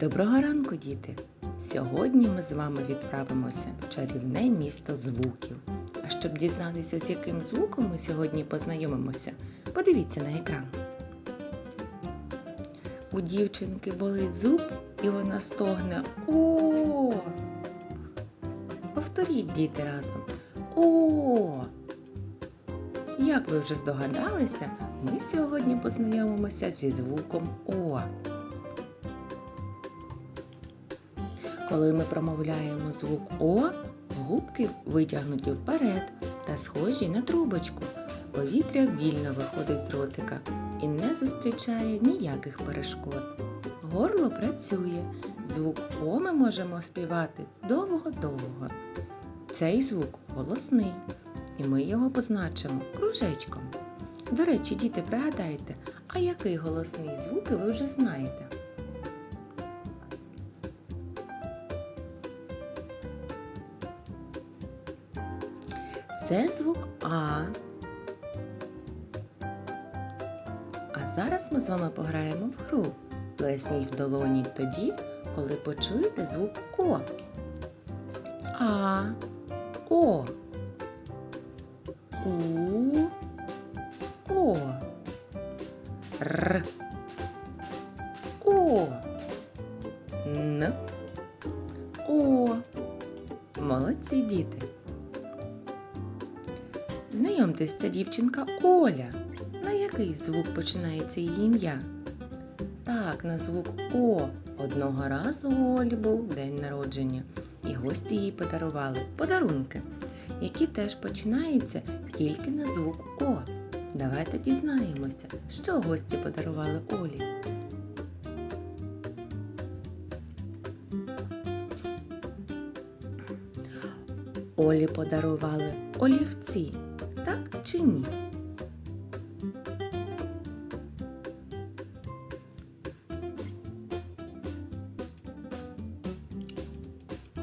Доброго ранку, діти! Сьогодні ми з вами відправимося в чарівне місто звуків. А щоб дізнатися, з яким звуком ми сьогодні познайомимося, подивіться на екран. У дівчинки болить зуб і вона стогне О. Повторіть, діти, разом. О. Як ви вже здогадалися, ми сьогодні познайомимося зі звуком О. Коли ми промовляємо звук О, губки витягнуті вперед та схожі на трубочку. Повітря вільно виходить з ротика і не зустрічає ніяких перешкод. Горло працює. Звук О ми можемо співати довго-довго. Цей звук голосний, і ми його позначимо кружечком. До речі, діти, пригадайте, а який голосний звуки ви вже знаєте? Це звук А. А зараз ми з вами пограємо в гру. Плесніть в долоні тоді, коли почуєте звук О. А. О. У. Знайомтесь, ця дівчинка Оля. На який звук починається її ім'я? Так, на звук О. Одного разу у Олі був день народження, і гості їй подарували подарунки, які теж починаються тільки на звук О. Давайте дізнаємося, що гості подарували Олі. Олі подарували олівці, так чи ні?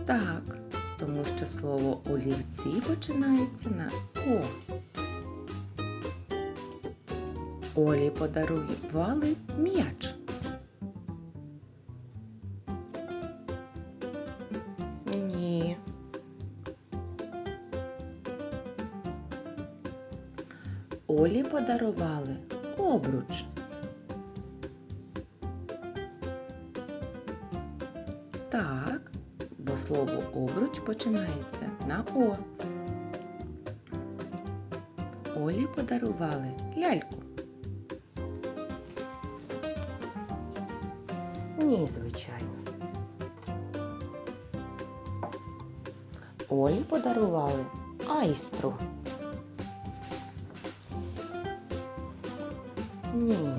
Так, тому що слово олівці починається на О. Олі подарували м'яч. Олі подарували обруч. Так, бо слово обруч починається на О. Олі подарували ляльку. Ні, звичайно. Олі подарували айстру. Ні.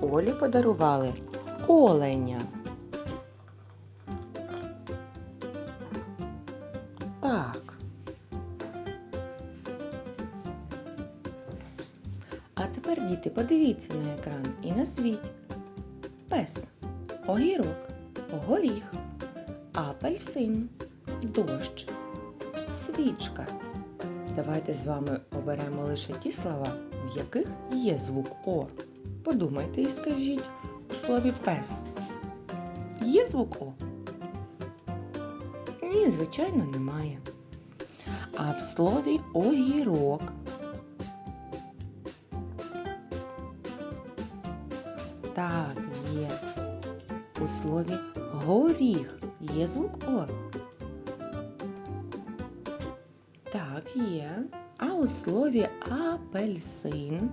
Олі подарували оленя. Так. А тепер, діти, подивіться на екран і назвіть пес, огірок, горіх, апельсин, дощ, свічка. Давайте з вами оберемо лише ті слова, в яких є звук О. Подумайте і скажіть у слові пес. Є звук О? Ні, звичайно, немає. А в слові огірок. Так, є. У слові горіх є звук О. Так, є. А у слові апельсин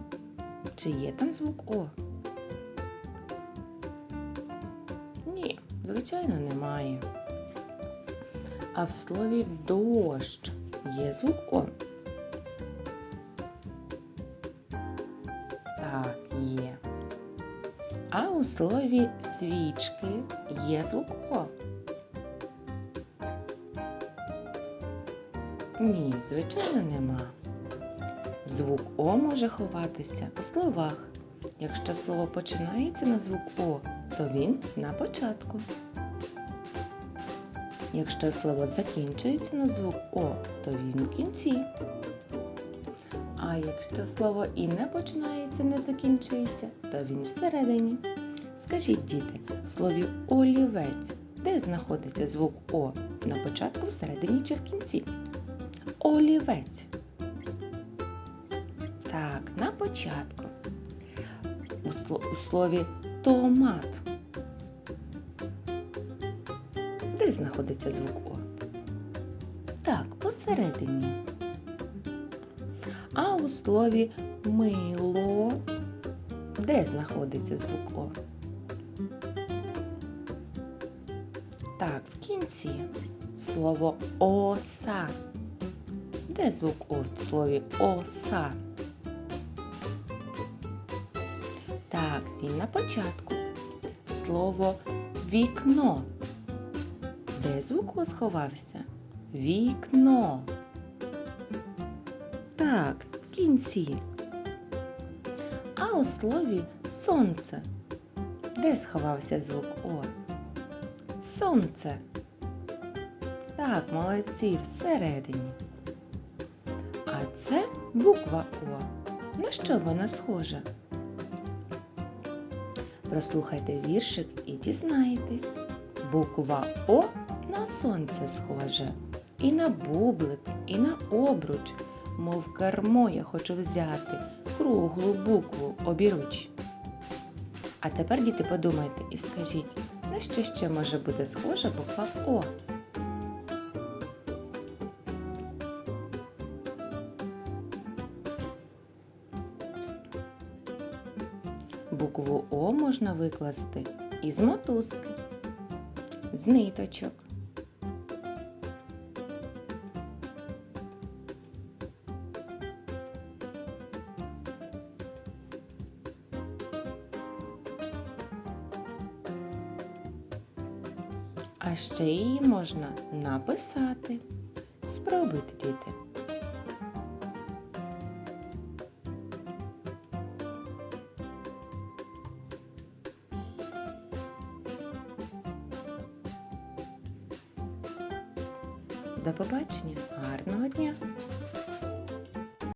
чи є там звук О? Ні, звичайно, немає. А в слові дощ є звук О. Так, є. А у слові свічки є звук О. Ні, звичайно, нема. Звук О може ховатися у словах. Якщо слово починається на звук О, то він на початку. Якщо слово закінчується на звук О, то він в кінці. А якщо слово і не починається, не закінчується, то він всередині. Скажіть, діти, в слові олівець, де знаходиться звук О? На початку, всередині чи в кінці? Олівець. Так, на початку. У, слові томат. Де знаходиться звук О? Так, посередині. А у слові мило де знаходиться звук О? Так, в кінці слово оса. Де звук О в слові оса? Так, він на початку. Слово вікно. Де звук О сховався? Вікно. Так, в кінці. А у слові сонце. Де сховався звук О? Сонце. Так, молодці, всередині. А це буква О. На що вона схожа? Прослухайте віршик і дізнаєтесь. Буква О на сонце схоже. І на бублик, і на обруч, мов кермо я хочу взяти круглу букву обіруч. А тепер, діти, подумайте і скажіть, на що ще може бути схожа буква О? Букву О можна викласти із мотузки, з ниточок. А ще її можна написати. Спробуйте, діти. До побачення, гарного дня!